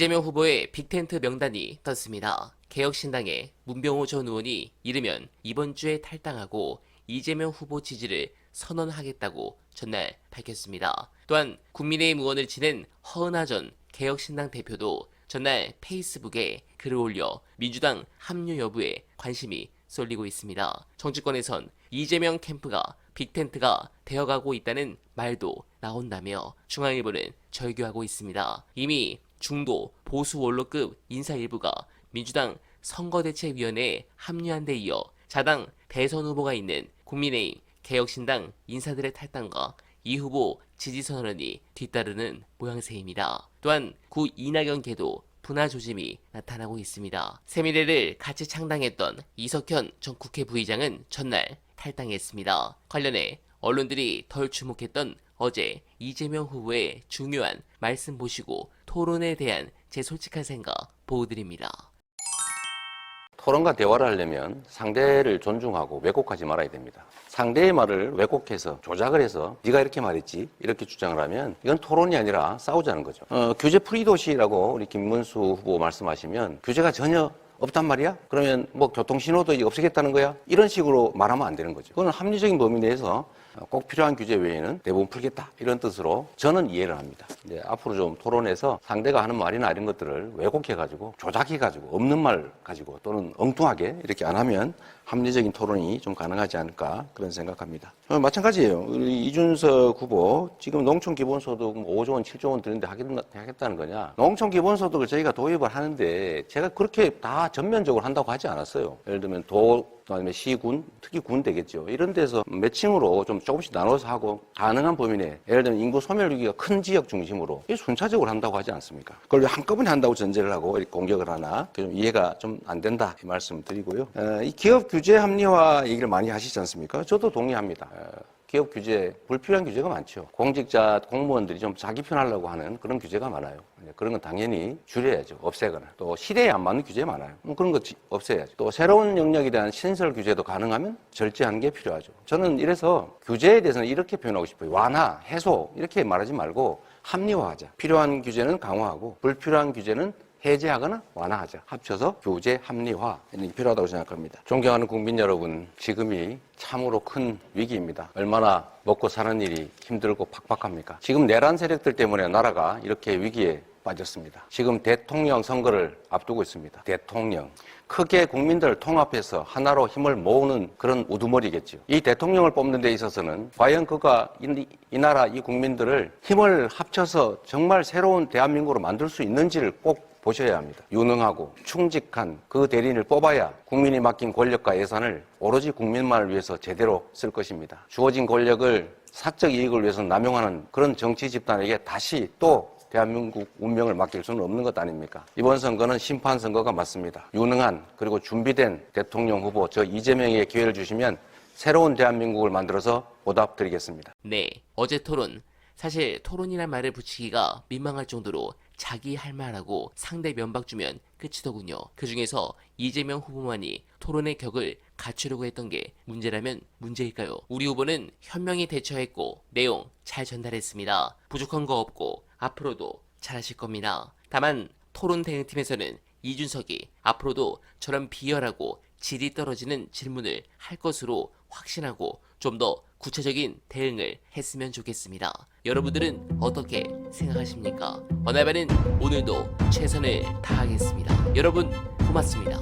이재명 후보의 빅텐트 명단이 떴습니다. 개혁신당의 문병호 전 의원이 이르면 이번 주에 탈당하고 이재명 후보 지지를 선언하겠다고 전날 밝혔습니다. 또한 국민의힘 의원을 지낸 허은하 전 개혁신당 대표도 전날 페이스북에 글을 올려 민주당 합류 여부에 관심이 쏠리고 있습니다. 정치권에선 이재명 캠프가 빅텐트가 되어가고 있다는 말도 나온다며 중앙일보는 절규하고 있습니다. 이미 중도 보수 원로급 인사 일부가 민주당 선거대책위원회에 합류한 데 이어 자당 대선 후보가 있는 국민의힘 개혁신당 인사들의 탈당과 이 후보 지지 선언이 뒤따르는 모양새입니다. 또한 구 이낙연 계도 분화 조짐이 나타나고 있습니다. 세미래를 같이 창당했던 이석현 전 국회 부의장은 전날 탈당했습니다. 관련해 언론들이 덜 주목했던 어제 이재명 후보의 중요한 말씀 보시고 토론에 대한 제 솔직한 생각 보여드립니다. 토론과 대화를 하려면 상대를 존중하고 왜곡하지 말아야 됩니다. 상대의 말을 왜곡해서 조작을 해서 네가 이렇게 말했지 이렇게 주장을 하면 이건 토론이 아니라 싸우자는 거죠. 어, 규제 프리 도시라고 우리 김문수 후보 말씀하시면 규제가 전혀 없단 말이야? 그러면 뭐 교통신호도 없애겠다는 거야? 이런 식으로 말하면 안 되는 거죠. 그건 합리적인 범위 내에서 꼭 필요한 규제 외에는 대부분 풀겠다. 이런 뜻으로 저는 이해를 합니다. 이제 앞으로 좀 토론해서 상대가 하는 말이나 이런 것들을 왜곡해가지고 조작해가지고 없는 말 가지고 또는 엉뚱하게 이렇게 안 하면 합리적인 토론이 좀 가능하지 않을까 그런 생각합니다. 어, 마찬가지예요. 이준석 후보 지금 농촌 기본소득 뭐 5조 원, 7조 원 드는데 하겠다는 거냐? 농촌 기본소득을 저희가 도입을 하는데 제가 그렇게 다 전면적으로 한다고 하지 않았어요. 예를 들면 도 그다음에 시군, 특히 군 되겠죠. 이런 데서 매칭으로 좀 조금씩 나눠서 하고 가능한 범위 내 예를 들면 인구 소멸 위기가 큰 지역 중심으로 이게 순차적으로 한다고 하지 않습니까? 그걸 왜 한꺼번에 한다고 전제를 하고 공격을 하나 좀 이해가 좀 안 된다 이 말씀 드리고요. 어, 이 기업 규제 합리화 얘기를 많이 하시지 않습니까? 저도 동의합니다. 어, 기업 규제, 불필요한 규제가 많죠. 공직자, 공무원들이 좀 자기 편하려고 하는 그런 규제가 많아요. 네, 그런 건 당연히 줄여야죠. 없애거나. 또 시대에 안 맞는 규제 많아요. 음, 그런 거 지- 없애야죠. 또 새로운 영역에 대한 신설 규제도 가능하면 절제하는 게 필요하죠. 저는 이래서 규제에 대해서는 이렇게 표현하고 싶어요. 완화, 해소 이렇게 말하지 말고 합리화하자. 필요한 규제는 강화하고 불필요한 규제는 해제하거나 완화하자. 합쳐서 교제 합리화 이 필요하다고 생각합니다. 존경하는 국민 여러분, 지금이 참으로 큰 위기입니다. 얼마나 먹고 사는 일이 힘들고 팍팍합니까? 지금 내란 세력들 때문에 나라가 이렇게 위기에 빠졌습니다. 지금 대통령 선거를 앞두고 있습니다. 대통령. 크게 국민들 통합해서 하나로 힘을 모으는 그런 우두머리겠죠. 이 대통령을 뽑는 데 있어서는 과연 그가 이, 이 나라 이 국민들을 힘을 합쳐서 정말 새로운 대한민국으로 만들 수 있는지를 꼭 보셔야 합니다. 유능하고 충직한 그 대리인을 뽑아야 국민이 맡긴 권력과 예산을 오로지 국민만을 위해서 제대로 쓸 것입니다. 주어진 권력을 사적 이익을 위해서 남용하는 그런 정치 집단에게 다시 또 대한민국 운명을 맡길 수는 없는 것 아닙니까? 이번 선거는 심판 선거가 맞습니다. 유능한 그리고 준비된 대통령 후보 저 이재명에게 기회를 주시면 새로운 대한민국을 만들어서 보답드리겠습니다. 네, 어제 토론. 사실 토론이란 말을 붙이기가 민망할 정도로 자기 할 말하고 상대 면박 주면 끝이더군요. 그 중에서 이재명 후보만이 토론의 격을 갖추려고 했던 게 문제라면 문제일까요? 우리 후보는 현명히 대처했고 내용 잘 전달했습니다. 부족한 거 없고 앞으로도 잘하실 겁니다. 다만 토론 대응팀에서는 이준석이 앞으로도 저런 비열하고 질이 떨어지는 질문을 할 것으로 확신하고 좀 더 구체적인 대응을 했으면 좋겠습니다. 여러분들은 어떻게 생각하십니까? 어나바는 오늘도 최선을 다하겠습니다. 여러분 고맙습니다.